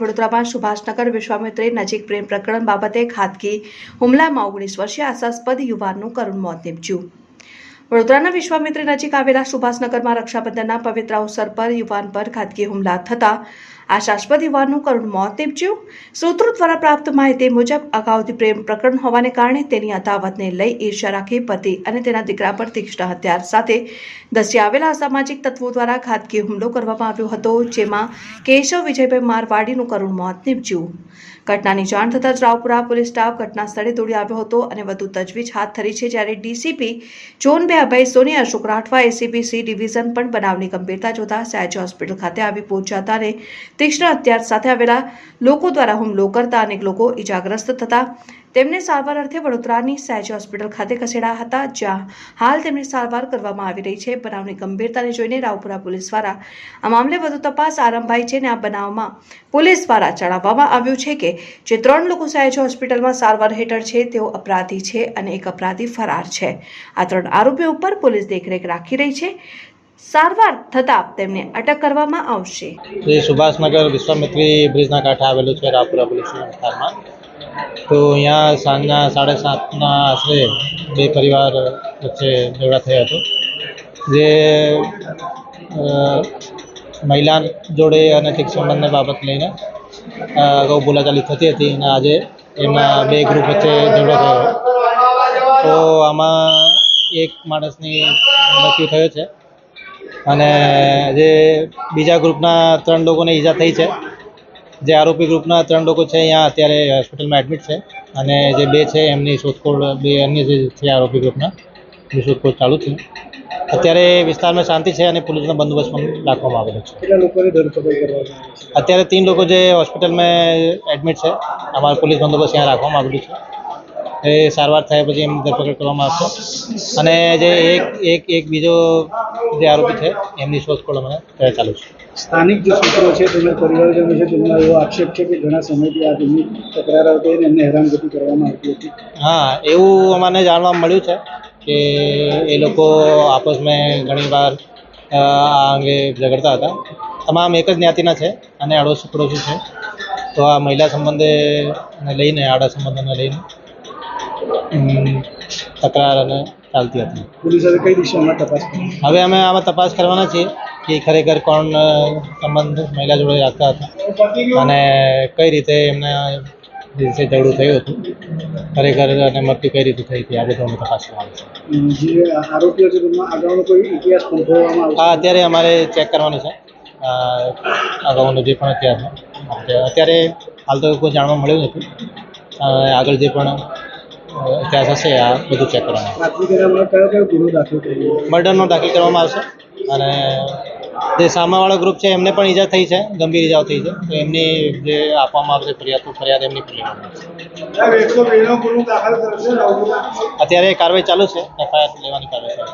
વડોદરામાં સુભાષનગર વિશ્વામિત્રી નજીક પ્રેમ પ્રકરણ બાબતે ખાતગી હુમલામાં ઓગણીસ વર્ષીય આશાસ્પદ યુવાનનું કરુણ મોત નીપજ્યું. વડોદરાના વિશ્વામિત્ર નજીક આવેલા સુભાષનગરમાં રક્ષાબંધનના પવિત્ર અવસર પર યુવાન પર ખાતગી હુમલા થતા. આશાસ્પદ યુવાનનું કરુણ મોત નીપજ્યું. સૂત્રો દ્વારા પ્રાપ્ત માહિતી મુજબ, અગાઉથી પ્રેમ પ્રકરણ હોવાને કારણે તેની અદાવતને લઈ ઈર્ષ્યા રાખી પતિ અને તેના દીકરા પર તીક્ષ્ણ હથિયાર સાથે દસી આવેલા અસામાજિક તત્વો દ્વારા ખાતગી હુમલો કરવામાં આવ્યો હતો, જેમાં કેશવ વિજયભાઈ મારવાડીનું કરુણ મોત નીપજ્યું. ઘટનાની જાણ થતાં જ રાવપુરા પોલીસ સ્ટાફ ઘટના સ્થળે દોડી આવ્યો હતો અને વધુ તજવીજ હાથ ધરી છે જ્યારે ડીસીપી જોન બે Abhay Soni Ashok Rathwa ACB C division પણ બનાવની ગંભીરતા જોતા સયાજી હોસ્પિટલ ખાતે આવી પહોંચ્યા હતા અને તીક્ષ્ણ હથિયાર સાથે આવેલા લોકો દ્વારા હુમલો કરતા અનેક લોકો ઇજાગ્રસ્ત થતા તેમને સારવાર અર્થે વડોદરાની સયાજી હોસ્પિટલ ખાતે ખસેડાયા હતા, જ્યાં હાલ તેમની સારવાર કરવામાં આવી રહી છે. બનાવની ગંભીરતાને જોઈને રાવપુરા પોલીસ દ્વારા આ મામલે વધુ તપાસ આરંભાઈ છે અને આ બનાવમાં પોલીસ દ્વારા જણાવવામાં આવ્યું છે કે જે ત્રણ લોકો સહેજ હોસ્પિટલમાં સારવાર હેઠળ છે, તેઓ અપરાધી છે અને એક અપરાધી ફરાર છે. આ ત્રણ આરોપીઓ ઉપર પોલીસ દેખરેખ રાખી રહી છે. સારવાર થતાં તેમને અટક કરવામાં આવશે. સુભાષનગર વિશ્વામિત્રી બ્રિજના કાંઠે આવેલું છે રાપુરા પોલીસ વિસ્તારમાં. તો અહીંયા સાંજના સાડા સાતના આશરે બે પરિવાર વચ્ચે ઝઘડા થયો હતો. જે મહિલા જોડે અનૈતિક સંબંધને બાબત લઈને અગાઉ બોલાચાલી થતી હતી અને આજે એમના બે ગ્રુપ વચ્ચે ઝઘડો થયો. તો આમાં એક માણસની મૃત્યુ થયો છે અને જે બીજા ગ્રુપના ત્રણ લોકોને ઈજા થઈ છે. જે આરોપી ગ્રુપના ત્રણ લોકો છે અહીંયા અત્યારે હોસ્પિટલમાં એડમિટ છે અને જે બે છે એમની શોધખોળ બે અન્ય જે છે આરોપી ગ્રુપના એ શોધખોળ ચાલુ છે. અત્યારે વિસ્તારમાં શાંતિ છે અને પોલીસનો બંદોબસ્ત પણ રાખવામાં આવેલો છે. અત્યારે ત્રણ લોકો જે હોસ્પિટલમાં એડમિટ છે અમારો પોલીસ બંદોબસ્ત ત્યાં રાખવામાં આવેલું છે. એ સારવાર થયા પછી એમની ધરપકડ કરવામાં આવશે. અને જે એક એક એક બીજો જે આરોપી છે એમની શોધખોળ અમે અત્યારે ચાલુ છે. સ્થાનિક જે સૂત્રો છે તેમના પરિવારજનો છે તેમનો એવો આક્ષેપ છે કે ઘણા સમયથી આ તેમની તકરાર આવતી અને એમને હેરાનગતિ કરવામાં આવતી હતી. હા એવું અમને જાણવા મળ્યું છે કે એ લોકો આપસમાં ઘણીવાર વાર આ અંગે ઝઘડતા હતા. તમામ એક જ જ્ઞાતિના છે અને આડોશી પડોશી છે. તો આ મહિલા સંબંધે લઈને આડા સંબંધોને લઈને તકરાર અને ચાલતી હતી. પોલીસ હવે કઈ દિશામાં તપાસ હવે અમે આમાં તપાસ કરવાના છીએ કે ખરેખર કોણ સંબંધ મહિલા જોડે રાખતા હતા. અને કઈ રીતે એમને દિવસે ઝઘડું થયું હતું. ખરેખર અને મૃત્યુ કઈ રીતે થઈ હતી આ બધું અમે તપાસ કરવાનું આ અત્યારે અમારે ચેક કરવાનું છે. અગાઉનો જે પણ ઇતિહાસ અત્યારે હાલ તો કોઈ જાણવા મળ્યું નથી. આગળ જે પણ ઇતિહાસ હશે આ બધું ચેક કરવાનું મર્ડરનો દાખલ કરવામાં આવશે. અને જે સામાવાળો ગ્રુપ છે એમને પણ ઈજા થઈ છે ગંભીર ઈજાઓ થઈ છે. તો એમની જે આપવામાં આવશે ફરિયાદ ફરિયાદ એમની પણ લેવામાં આવશે અત્યારે કાર્યવાહી ચાલુ છે એફઆઈઆર લેવાની કાર્યવાહી